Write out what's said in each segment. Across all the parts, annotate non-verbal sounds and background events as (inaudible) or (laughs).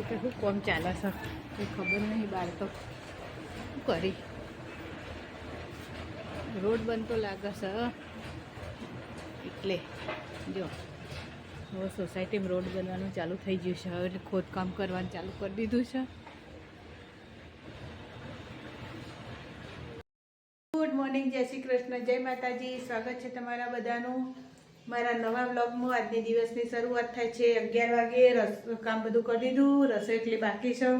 શું કે શું કોમ ચાલે છે? એ ખબર નહીં બહાર તો. શું કરી? રોડ બનતો લાગે છે એટલે, જો. હવે સોસાયટીમાં રોડ બનવાનું ચાલુ થઈ ગયું છે. એટલે ખોદકામ કરવાનું ચાલુ કરી દીધું છે. ગુડ મોર્નિંગ જય શ્રી કૃષ્ણ, જય માતાજી. સ્વાગત છે તમારા બધાનું. મારા નવા બ્લોગમાં આજની દિવસની શરૂઆત થાય છે. અગિયાર વાગે રસ, કામ બધું કરી દીધું. રસોઈ એટલી બાકી છે.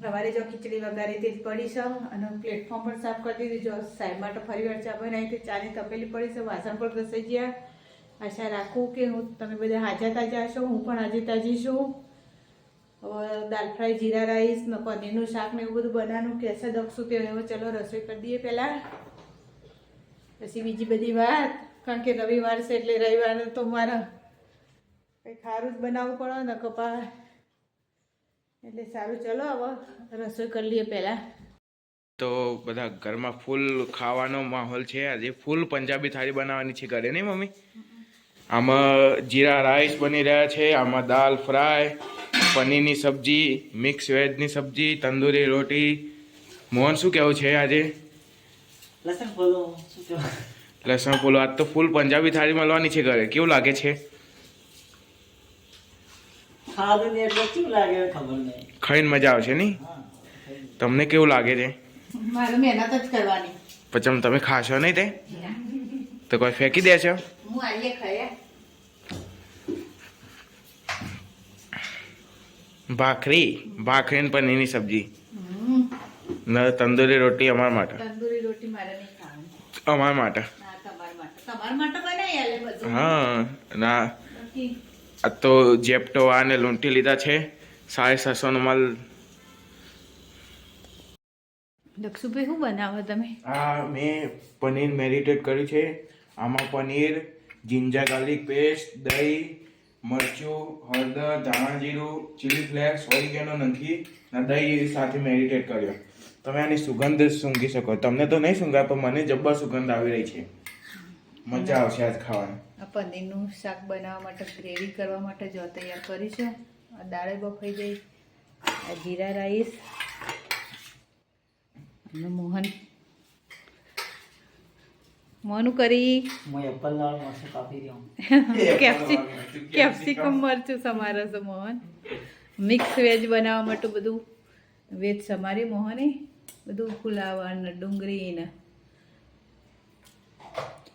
સવારે જો ખીચડી વઘારી તે જ પડી છે અને પ્લેટફોર્મ પણ સાફ કરી દીધું. જો સાહેબ માટે ફરી વાર ચા બનાવી હતી. ચાની તપેલી પડી છે. વાસણ પણ ઘસાઈ ગયા. આશા રાખું કે હું, તમે બધા હાજર તાજા હશો. હું પણ આજે તાજી છું. દાલ ફ્રાય, જીરા રાઈસ પનીરનું શાક ને એવું બધું બનાવવાનું. કહેશે દક્ષું તે હવે ચલો રસોઈ કરી દઈએ પહેલાં. પછી બીજી બધી વાત. કારણ કે રવિવાર છે એટલે રવિવારે તો મારે કંઈ ખારું જ બનાવવું પડે ને કપા એટલે સારું. ચલો હવે રસોઈ કરી લઈએ પહેલાં. તો બધા ઘરમાં ફૂલ ખાવાનો માહોલ છે. આજે ફૂલ પંજાબી થાળી બનાવવાની છે ઘરે નહીં મમ્મી? આમાં જીરા રાઈસ બની રહ્યા છે આમાં દાલ ફ્રાય પનીરની સબ્જી મિક્સ વેજની સબ્જી તંદૂરી રોટી. મોહન શું કહેવું છે આજે? લસણ ફોલો શું? લસણ પુલો આજ તો ફૂલ પંજાબી થાળી મળવાની છે ઘરે. કેવું લાગે છે? ખાઈને મજા આવશે નહીં? તમને કેવું લાગે છે? મારે મહેનત જ કરવાની. પછી તમે ખાશો નહીં તે? તો કોઈ ફેંકી દે છો? હું આવીએ ખાયા ભાખરી ભાખરી ને પનીરની સબ્જી. તંદૂરી રોટી અમારા માટે. તંદૂરી રોટી મારે નહીં ખાવાની. અમારા માટે ના તમારા માટે તમારા માટે બનાવી આલે બધું હા ના. આ તો જેપ્ટો આ ને લૂંટી લીધા છે. સાડી સાતસોનો માલ. દક્ષુભાઈ શું બનાવો તમે? આ મેં પનીર મેરિનેટ કર્યું છે. આમાં પનીર જિંજર ગાર્લિક પેસ્ટ દહીં મરચું હળદર ધાણા જીરું ચીલી ફ્લેક્સ ઓરિગેનો નાખી અને દહીં સાથે મેરિનેટ કર્યો. તમે આની સુગંધ સૂંઘી શકો. તમને તો નહીં સૂંઘાય પણ મને જબ્બર સુગંધ આવી રહી છે. મજા આવશે આજ ખાવાની. આ પનીરનું શાક બનાવવા માટે ગ્રેવી કરવા માટે જો તૈયાર કરી છે. આ દાળે બફાઈ ગઈ. આ જીરા રાઈસ. અને મોહન. મોનું કરી? હું એપલ લાલ મરચું કાપી રહ્યો. (laughs) કેપ્સી કેપ્સિકમ મરચું સમારે છે મોહન. મિક્સ વેજ બનાવવા માટે બધું. વેજ સમારી મોહને. બધું ફુલાવર ને ડુંગળી ને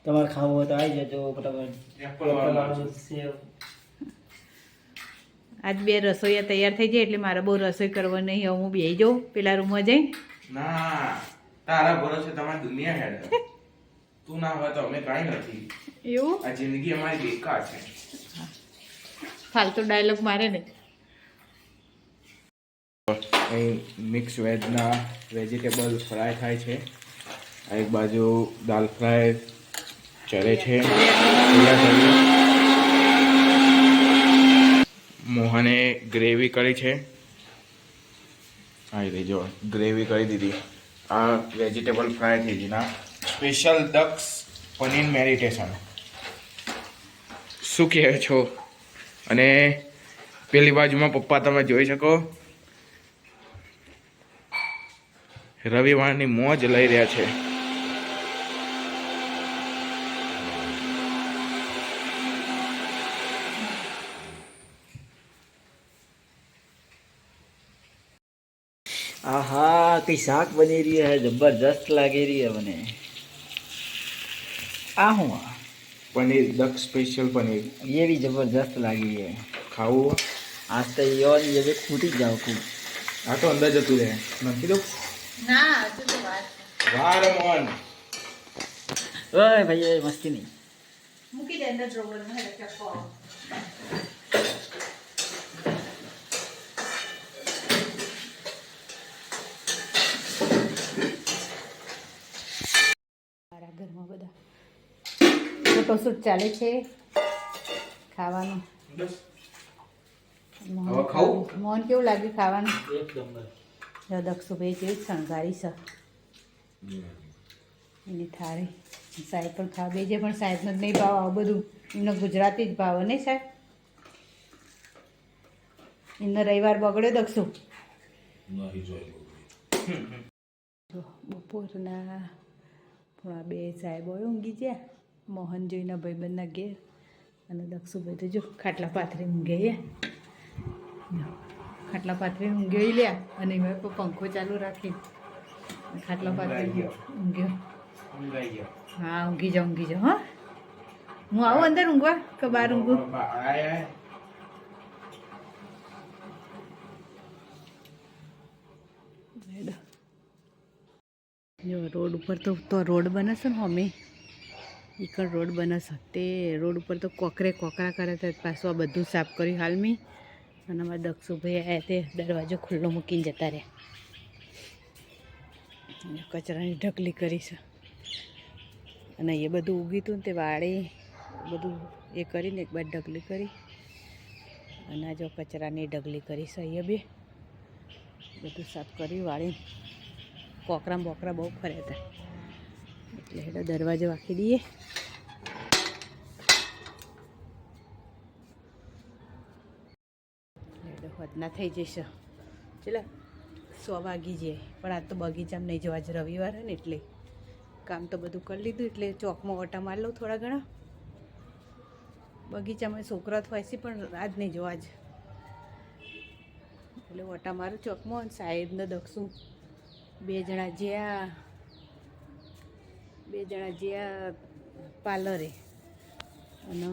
તમારે ખાવું હોય તો આવી જજો ફટાફટ સેવ. આજ બે રસોઈયા તૈયાર થઈ જાય એટલે મારે બહુ રસોઈ કરવા નહીં હું બે જાઉં પેલા રૂમમાં જઈ ના તારા ભરોસે તમારી દુનિયા હેડ તું ના હોય તો અમે કાંઈ નથી. એવું? આ જિંદગી અમારી બેકાર છે. ફાલતુ ડાયલોગ મારે ને અહીં મિક્સ વેજના વેજીટેબલ ફ્રાય થાય છે. એક બાજુ દાલ ફ્રાય ચરે છે. મોહને ગ્રેવી કરી છે. આવી રહી જો ગ્રેવી કરી દીધી. આ વેજીટેબલ ફ્રાય થઈ ગઈ. ના, સ્પેશિયલ દક્ષ પનીર મેરિટેશન. શું કહે છો? અને પેલી બાજુમાં પપ્પા તમે જોઈ શકો. રવિવારની મોજ લઈ રહ્યા છે. આહા કઈ શાક બની રહી હે જબરદસ્ત લાગી રહી હે મને આ હું આ? પનીર દક્ષ સ્પેશિયલ પનીર ये भी जबरदस्त लागी है ખાવું आज तो ये और ये भी फूटी जाओ खूब આ તો અંદર જતું રહે નાખી દો ના હજુ તો વાત વાર મોહન ओए भैया ये मस्ती नहीं મૂકી દે અંદર ડ્રોવરમાં હેડે ચપ્પો ફોટોશૂટ ચાલે છે? ખાવાનું. મોહન કેવું લાગ્યું ખાવાનું? દક્ષુભાઈ કેવી શણગારી છે. એની થાળી. સાહેબ પણ ખાવ બેજે પણ સાહેબનો જ નહીં ભાવ આવું બધું. એમનો ગુજરાતી જ ભાવ ને સાહેબ? એમનો રવિવાર બગડ્યો દક્ષુ. બપોરના થોડા બે સાહેબો ઊંઘી ગયા. મોહન જોઈને ભાઈબંધના ઘેર અને દક્ષુભાઈ તો જો ખાટલા પાથરી ઊંઘે ખાટલા પાથરી ઊંઘ્યો લ્યા અને એમાં પણ પંખો ચાલુ રાખી. ખાટલા પાથરી ઊંઘ્યો હા. ઊંઘી જાઓ ઊંઘી જાઓ, હા. હું આવું અંદર ઊંઘવા કે બહાર ઊંઘું. જો, રોડ ઉપર તો તો રોડ બને ને અમે ઈકડ રોડ બને છે તે રોડ ઉપર તો કોકરે કોકરા કરે તે પાછું આ બધું સાફ કર્યું હાલમી. અને અમારા દક્ષુભાઈ આવ્યા તે દરવાજો ખુલ્લો મૂકીને જતા રહ્યા. કચરાની ઢગલી કરી છે. અને એ બધું ઉગી હતું ને તે વાળી, બધું એ કરીને એક બાર ઢગલી કરી. અને જો કચરાની ઢગલી કરી છે અહીંયા બી. બધું સાફ કર્યું વાળી કોકરા બોકરા બહુ ફર્યા હતા એટલે હેડો દરવાજો વાંકી દઈએ hodના થઈ જશે ચલો, સો વાગી જાય પણ આજ તો બગીચામાં નહીં જવા જ રવિવાર ને એટલે. કામ તો બધું કરી લીધું એટલે ચોકમાં ઓટા માર લઉં થોડા ઘણા. બગીચામાં છોકરા થવાય છે, પણ આજ નહીં જવા જ. એટલે ઓટા મારું ચોકમાં અને સાહેબને દક્ષું બે જણા જ્યાં બે જણા જ્યાં પાર્લરે. અને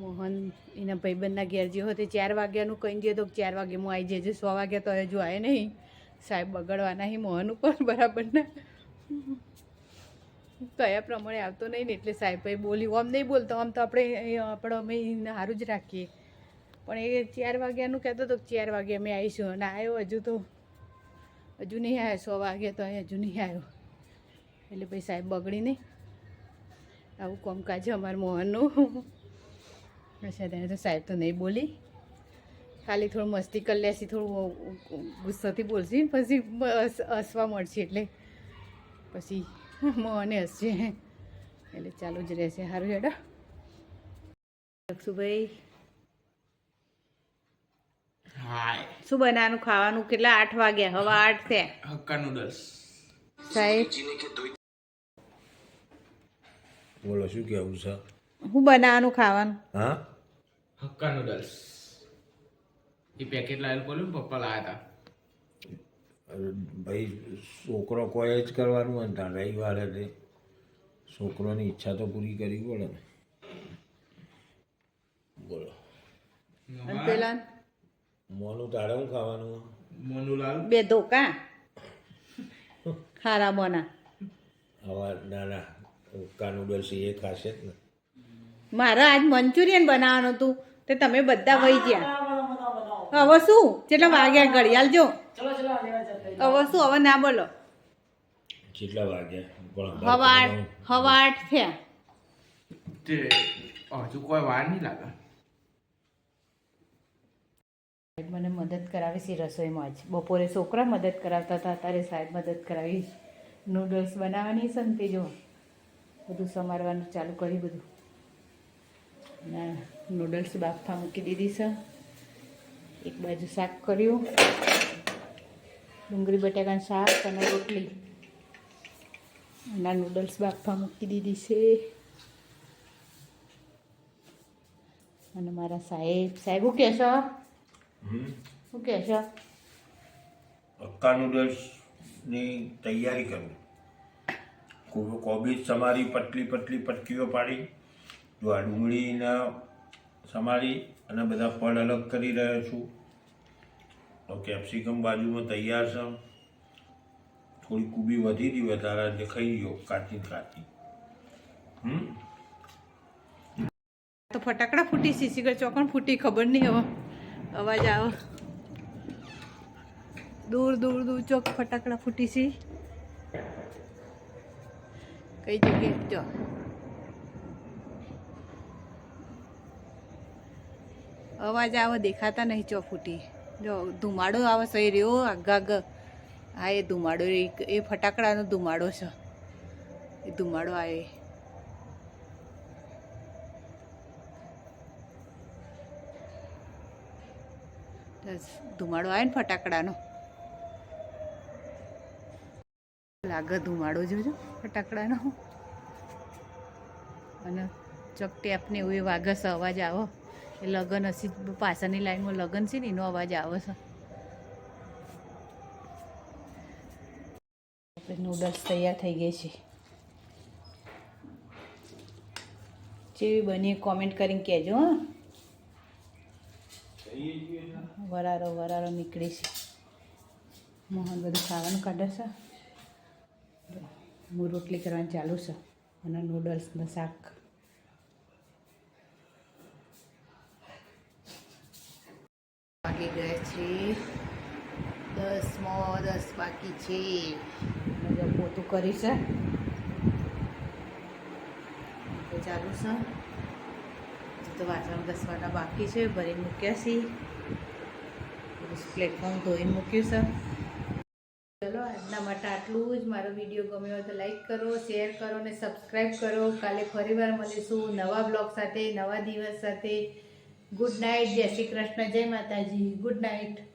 મોહન એના ભાઈબંધના ઘેર જે હોય હતો ચાર વાગ્યાનું કહી દે તો ચાર વાગે હું આવી જજે સો વાગ્યા તો હજુ આવે નહીં. સાહેબ બગડવાના હી મોહન ઉપર (laughs) બરાબરના કયા પ્રમાણે આવતો નહીં ને એટલે સાહેબ ભાઈ બોલ્યું, આમ નહીં બોલતો, આમ તો આપણે આપણે અમે સારું જ રાખીએ. પણ એ ચાર વાગ્યાનું કહેતો હતો ચાર વાગે અમે આવીશું અને આવ્યો હજુ તો હજુ નહીં આવ્યો, સો વાગે તો અહીં હજુ નહીં આવ્યો. એટલે ભાઈ સાહેબ બગડી નહીં આવું કોમકાજ અમારા મોહનનું. અચ્છા ત્યાં તો સાહેબ તો નહીં બોલી. ખાલી થોડું મસ્તી કરી લેશી, થોડું ગુસ્સાથી બોલશી, પછી હસવા મળશે એટલે. પછી મોહને હસશે એટલે ચાલુ જ રહેશે. સારું હેડા. લક્ષુભાઈ હાય. શું બનાવવાનું? ખાવાનું કેટલા? આઠ વાગ્યા. હવે આઠ થયા હક્કા નૂડલ્સ. સાહેબ. બોલો શું કહેવું છે? શું બનાવવાનું ખાવાનું? હા? Hakka noodles. એ પેકેટ લાવેલું બોલ્યું પપ્પા લાવ્યા હતા ભાઈ છોકરો કોઈ જ કરવાનું હોય ને તાર રવિવારે તે છોકરોની ઈચ્છા તો પૂરી કરવી પડે ને. બોલો. પેલા મોનું તારે હું ખાવાનું? મોનુલાલ બે ધોકા. ખારા બોના આવા નાના ઉક્કા નૂડલ્સ એ ખાશે જ ને. મારે આજ મંચુરિયન બનાવવાનું હતું તે તમે બધા વહી ગયા. હવે શું? કેટલા વાગ્યા ઘડિયાળ જો. હવે શું? હવે ના બોલો. કેટલા વાગ્યા? હવાટ હવાટ આઠ હવા આઠ થયા હજુ કોઈ વાર નહીં લાગે. સાહેબ મને મદદ કરાવી છે રસોઈમાં જ. બપોરે છોકરા મદદ કરાવતા હતા ત્યારે સાહેબ મદદ કરાવી નૂડલ્સ બનાવવાની છે જો. બધું સમારવાનું ચાલુ કર્યું બધું. ના નૂડલ્સ બાફવા મૂકી દીધી છે. એક બાજુ શાક કર્યું. ડુંગળી, બટાકાનું શાક અને રોટલી. ના નૂડલ્સ બાફા મૂકી દીધી છે. અને મારા સાહેબ સાહેબ શું કહેશો? હમ. કે છે? હક્કા નૂડલ્સની તૈયારી કરું કોબીજ સમારી પતલી પતલી પટકીઓ પાડી જો આ ડુંગળીને સમારી અને બધા ફળ અલગ કરી રહ્યો છું. તો કેપ્સિકમ બાજુમાં તૈયાર છે. થોડી કુબી વધી હતી વધારે જે ખાઈ ગયો કાચી કાચી. હમ? તો ફટાકડા ફૂટી સીસીગઢ ચોકણ ફૂટી ખબર નહીં હવે. અવાજ આવો. દૂર દૂર દૂર, ચોક ફટાકડા ફૂટી છે. કઈ જગ્યાએ? ચો અવાજ આવે, દેખાતા નહીં ચો ફૂટી. જો, ધુમાડો આવે સહી રહ્યો આગા હા, એ ધુમાડો, એ એ ફટાકડાનો ધુમાડો છે. એ ધુમાડો આવે. ધુમાડો આવે ને ફટાકડાનો. લાગે ધુમાડો જોજો, ફટાકડાનો. અને ચકટી આપને એવું એ વાગે છે અવાજ આવો. એ લગન હસી પાછળની લાઈનમાં લગન છે ને, એનો અવાજ આવે છે. આપણે નૂડલ્સ તૈયાર થઈ ગઈ છે જેવી બની કોમેન્ટ કરીને કહેજો, હા. વરારો વરારો નીકળીશ છે. મોહન બધું ખાવાનું કાઢે છે. હું રોટલી કરવાની ચાલુ છે અને નૂડલ્સનું શાક. વાગી ગયા છે. દસમો દસ બાકી છે. બધું પોતું કરી છે. તો ચાલુ છે. તો વાસણ ઘસવાના બાકી છે, ભરી મૂક્યા છે પ્લેટફોર્મ ધોઈને મૂક્યું છે. ચલો, આજના માટે આટલું જ. મારો વીડિયો ગમ્યો તો લાઈક કરો શેર કરો અને સબસ્ક્રાઈબ કરો. કાલે ફરીવાર મળીશું નવા બ્લોગ સાથે, નવા દિવસ સાથે. ગુડ નાઇટ જય શ્રી કૃષ્ણ. જય માતાજી. Good night